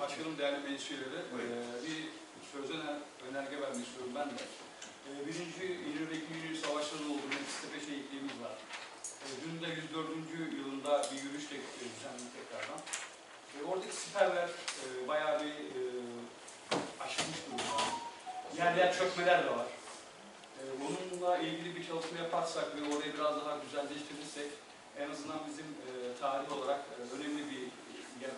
Başkanım, değerli meclis üyeleri, eee, bir söz öner, önerge vermek istiyorum ben de. Eee, birinci İnönü İkinci Savaşları olduğu Tepe şehitliğimiz var. Eee, dün de 104. yılında bir yürüyüş de e, düzenledik tekrardan. Oradaki siperler eee, bayağı bir eee aşılmış durumda. Yer yer çökmeler de var. Bununla ilgili bir çalışma yaparsak ve orayı biraz daha güzelleştirirsek en azından bizim tarih olarak önemli bir yer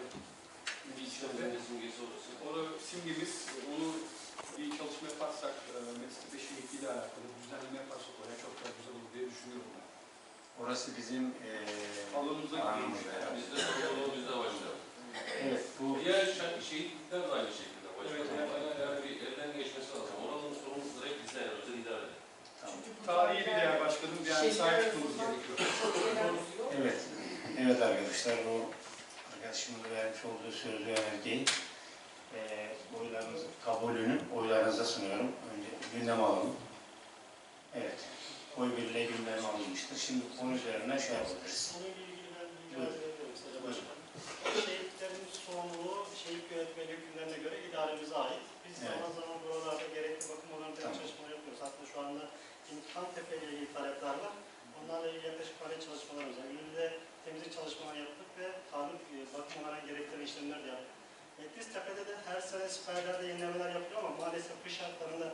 Bir içeride simgesi orası. onu simgemiz, onu bir çalışma yaparsak, e, meslek ve şehitliğiyle alakalı bir düzenleme yaparsak oraya çok daha güzel olur diye düşünüyorum ben. Orası bizim eee Alanımıza alanımız herhalde. Bizde sorumluluğu bizde başlar. Evet, bu Diğer şe- şehitlikler de aynı şekilde başlar. Evet, evet. Yani, yani bir elden geçmesi lazım. Oranın sorumlu direkt bizde yani özel idare. tamam. Tarihi bir değer başkanım, yani sahip çıkmamız gerekiyor. Evet, evet arkadaşlar bu arkadaşımın vermiş olduğu sözlü önergeyi eee oylarınız kabulünü oylarınıza sunuyorum. Önce gündem alalım. Oy birliğiyle gündem alınmıştır. Şimdi konu üzerine şey yapabiliriz. Buyurun. Buyurun. Şehitlerin sorumluluğu şehit yönetmeliği hükümlerine göre idaremize ait. Biz Evet. zaman zaman buralarda gerekli bakım oranında Tamam. çalışmalar yapıyoruz. Hatta şu anda İntikam Tepe ile ilgili talepler var. Onlarla ilgili yaklaşık faaliyet çalışmalarımız var. Ünlü'de temizlik çalışmaları yaptık ve kanun e, bakım olarak gerekli işlemler de yaptık. Etlis Tepe'de de her sene siperlerde yenilemeler yapılıyor ama maalesef kış şartlarında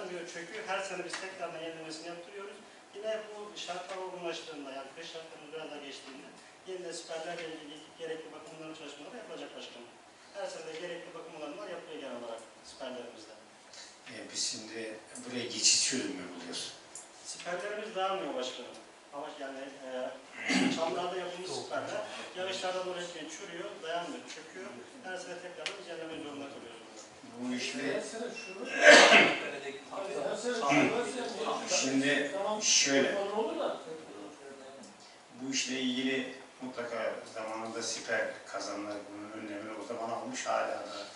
dayanmıyor, çöküyor. Her sene biz tekrardan yenilemesini yaptırıyoruz. Yine bu şartlar olgunlaştığında yani kış şartlarının biraz daha geçtiğinde yine de siperlerle ilgili gerekli bakımların çalışmaları yapılacak başkanım. Her sene de gerekli bakım olanlar yapılıyor genel olarak siperlerimizde. Eee, biz şimdi buraya geçiş çözümü buluyoruz. Siperlerimiz dağılmıyor başkanım. Ama yani e, çamlarda yapılmış siperler yağışlardan dolayı çürüyor, dayanmıyor, çöküyor. Her sene tekrardan incelenmek zorunda kalıyoruz. Bu işle şimdi şöyle bu işle ilgili mutlaka zamanında siper kazanlar bunun önlemini o zaman almış hala da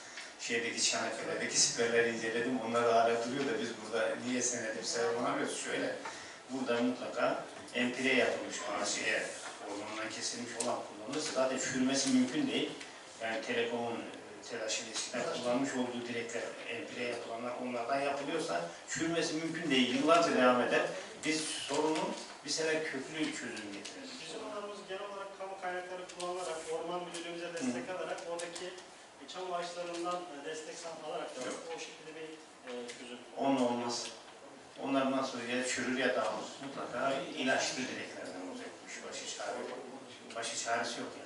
şeydeki Çanakkale'deki siperleri inceledim. Onlar da hala duruyor da biz burada niye senedir savunamıyoruz? Şöyle burada mutlaka empire yapılmış şeye ormandan kesilmiş olan kullanılırsa zaten çürümesi mümkün değil. Yani telekomun telaşıyla eskiden kullanmış olduğu direkler empire yapılanlar onlardan yapılıyorsa çürümesi mümkün değil. Yıllarca devam eder. Biz sorunun bir sefer köklü çözüm getirelim. Bizim oranımız genel olarak kamu kaynakları kullanılarak, orman müdürlüğümüze destek alarak, oradaki çam ağaçlarından destek alarak da Yok. o şekilde bir e, çözüm. Onunla olmaz. Onlar nasıl ya çürür ya dağılır. Mutlaka ilaçlı direklerden olacakmış başı çare. Başı çaresi yok yani.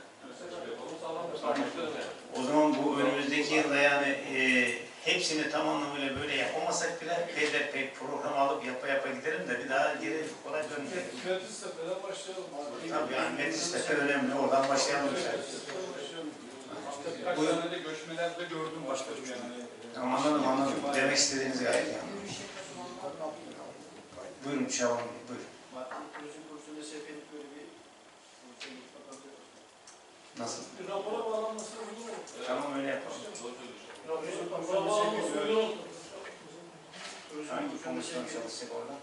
O zaman bu önümüzdeki yılda yani e, hepsini tam anlamıyla böyle yapamasak bile peyderpey program alıp yapa yapa gidelim de bir daha geri kolay dönmeyelim. Metis Tepe'den başlayalım. Tabii yani Metis Tepe önemli. Oradan başlayalım. Birkaç tane de göçmelerde gördüm başkanım yani. Tamam anladım anladım. Demek istediğiniz gayet yani. Buyurun Şaban Bey, buyurun. Turizm kursunda seferlik böyle bir Nasıl? Rapora bağlanması uygun mu? Tamam öyle yapalım. Rapora bağlanması uygun mu? Hangi komisyon çalışacak orada?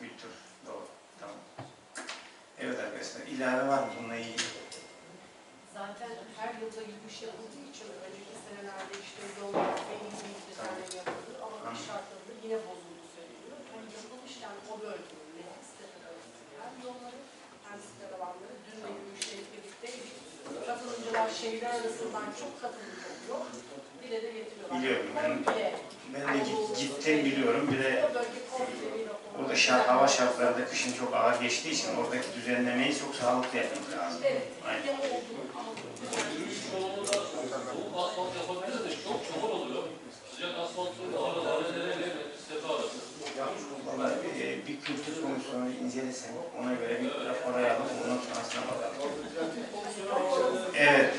Kültür. Doğru. Tamam. Evet arkadaşlar ilave var mı bununla ilgili? Zaten her yılda yürüyüş yapıldığı için önceki senelerde işte yollar ve iyi bir düzenleme yapıldı ama Anladım. kış şartlarında yine bozuldu söyleniyor. Hani yapılmışken o bölgenin Metis Tepe bölgesinin hem yolları hem site alanları dün de yürüyüşle birlikteydik. Katılımcılar şehirler arasından çok katılımcı oluyor. Dile de getiriyorlar. Biliyorum, ben- Ben de git- gittim biliyorum. Bir de bir. Orada şart, hava şartları da kışın çok ağır geçtiği için oradaki düzenlemeyi çok sağlıklı yapmak lazım. Evet, Aynen. asfalt yapabiliriz de çok oluyor. Sıcak asfaltın araları nereye tepe arası. Valla e, bir kültür komisyonu incelesen ona göre bir rapor ayarlayalım. Ondan sonrasına bakalım. Evet.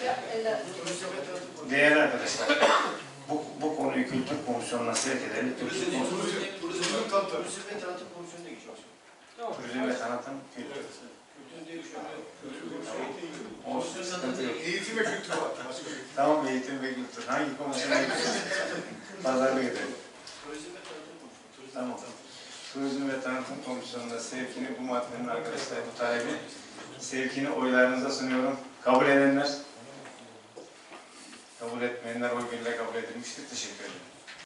Değerli arkadaşlar, bu, bu konuyu kültür komisyonuna sevk edelim. Komisyonu, Turizm tanıtım. Turizm ve tanıtım komisyonuna geçiyor. turizm ve tanıtım kültür. Olsun, sıkıntı yok. Eğitim ve kültür var. Tamam eğitim ve kültür. Hangi komisyona gidiyoruz? Pazarlık edelim. Turizm ve tanıtım komisyonu. Turizm Tamam. Turizm ve Tanıtım Komisyonu'nda sevkini bu maddenin arkadaşlar bu talebi sevkini oylarınıza sunuyorum. Kabul edenler, kabul etmeyenler o günle kabul edilmiştir. Teşekkür ederim.